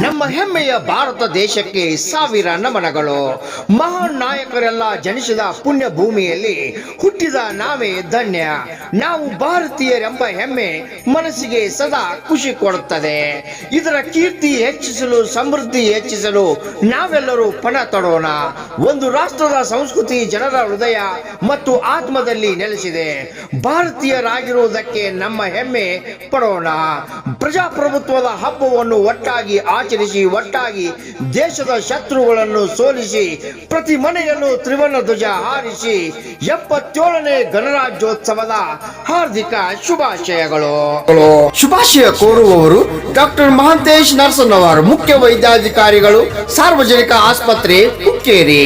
ನಮ್ಮ ಹೆಮ್ಮೆಯ ಭಾರತ ದೇಶಕ್ಕೆ ಸಾವಿರ ನಮನಗಳು. ಮಹಾನ್ ನಾಯಕರೆಲ್ಲ ಜನಿಸಿದ ಪುಣ್ಯ ಭೂಮಿಯಲ್ಲಿ ಹುಟ್ಟಿದ ನಾವೇ ಧನ್ಯ. ನಾವು ಭಾರತೀಯರೆಂಬ ಹೆಮ್ಮೆ ಮನಸ್ಸಿಗೆ ಸದಾ ಖುಷಿ ಕೊಡುತ್ತದೆ. ಇದರ ಕೀರ್ತಿ ಹೆಚ್ಚಿಸಲು, ಸಮೃದ್ಧಿ ಹೆಚ್ಚಿಸಲು ನಾವೆಲ್ಲರೂ ಪಣ ತೊಡೋಣ. ಒಂದು ರಾಷ್ಟ್ರದ ಸಂಸ್ಕೃತಿ ಜನರ ಹೃದಯ ಮತ್ತು ಆತ್ಮದಲ್ಲಿ ನೆಲೆಸಿದೆ. ಭಾರತೀಯರಾಗಿರುವುದಕ್ಕೆ ನಮ್ಮ ಹೆಮ್ಮೆ ಪಡೋಣ. ಪ್ರಜಾಪ್ರಭುತ್ವದ ಹಬ್ಬವನ್ನು ಒಟ್ಟಾಗಿ ಆಚರಿಸಿ ಒಟ್ಟಾಗಿ ದೇಶದ ಶತ್ರುಗಳನ್ನು ಸೋಲಿಸಿ ಪ್ರತಿ ಮನೆಯನ್ನು ತ್ರಿವರ್ಣ ಧ್ವಜ ಹಾರಿಸಿ ಎಪ್ಪತ್ತೇಳನೇ ಗಣರಾಜ್ಯೋತ್ಸವದ ಹಾರ್ದಿಕ ಶುಭಾಶಯಗಳು. ಶುಭಾಶಯ ಕೋರುವವರು ಡಾಕ್ಟರ್ ಮಹಾಂತೇಶ್ ನರ್ಸನ್ನವರ್ ಮುಖ್ಯ ವೈದ್ಯಾಧಿಕಾರಿಗಳು, ಸಾರ್ವಜನಿಕ ಆಸ್ಪತ್ರೆ, ಹುಕ್ಕೇರಿ.